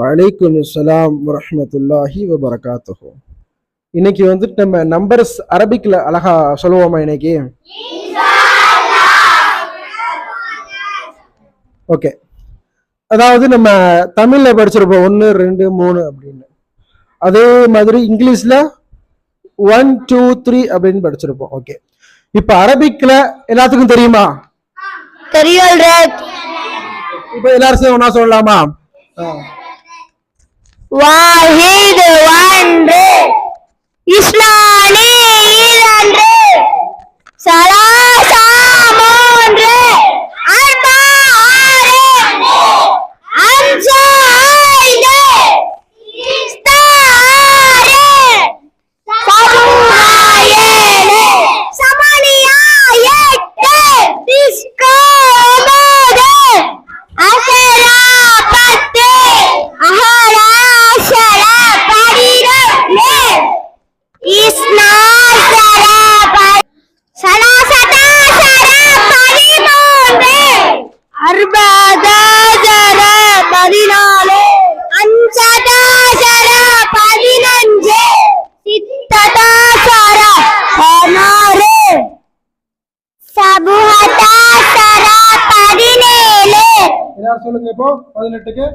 வலைக்கும் அஸ்ஸலாம் வரமத்துல்லாஹி வபரகாத்துஹு இன்னைக்கு வந்துட்டு நம்ம நம்பர்ஸ் அரபிக்ல அழகா சொல்லுவோமா இன்னைக்கு? ஓகே அதாவது நம்ம தமிழ்ல படிச்சிருப்போம். ஒன்று ரெண்டு மூணு அப்படின்னு. அதே மாதிரி இங்கிலீஷ்ல ஒன் டூ த்ரீ அப்படின்னு படிச்சிருப்போம். ஓகே இப்போ அரபிக்ல எல்லாத்துக்கும் தெரியுமா? தெரியும் இப்போ எல்லாரும் ஒண்ணா சொல்லலாமா. வாஹித் ஒன்று இஸ்லானி எல்லாரும் சொல்லுங்க இப்போ? பதினெட்டுக்கு?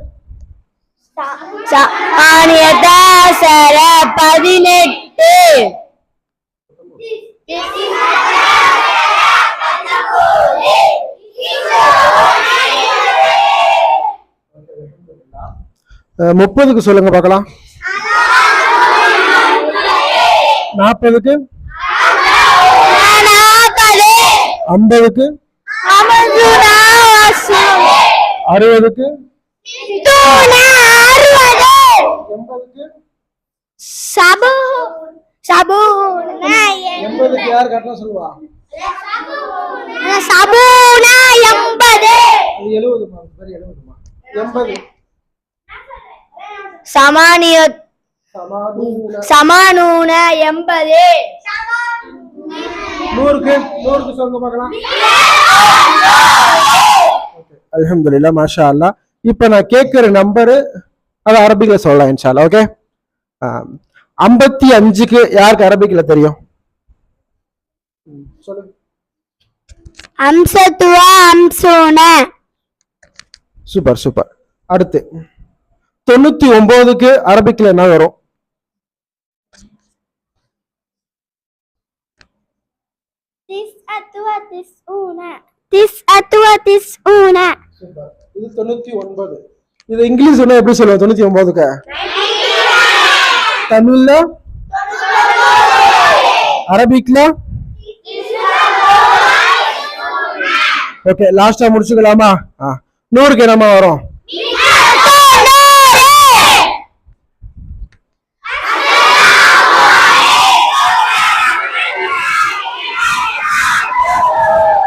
சாணியதாசர பதினெட்டு. முப்பதுக்கு சொல்லுங்க பார்க்கலாம். நாற்பதுக்கு நாற்பது ஐம்பதுக்கு? அறுபதுக்கு? எண்பதுக்கு? யார் சொல்லுவா? சபூனா எண்பது. சமானிய சமானூன. எண்பது. நூறுக்கு நூறுக்கு சொல்லுங்க பார்க்கலாம். அல்ஹம்துலில்லா மாஷா அல்லா இப்போ நான் கேட்குற நம்பரு அது அரபிக்ல சொல்லலாம் இன்ஷால்லா ஓகே ஐம்பத்தி அஞ்சுக்கு யாருக்கு அரபிக்ல தெரியும்? சொல்லுங்க சூப்பர் சூப்பர். அடுத்து தொண்ணூத்தி ஒன்பதுக்கு அரபிக்ல என்ன வரும்? திஸ்அத்துவ திஸ்ஊன சூப்பர் இது தொண்ணூத்தி ஒன்பது. இது இங்கிலீஷ் சொன்னா எப்படி சொல்லுவோம் தொண்ணூத்தி ஒன்பதுக்கு? தமிழ்ல? அரபிக்ல? ஓகே லாஸ்டா முடிச்சுக்கலாமா? நூறுக்கு என்னமா வரும்?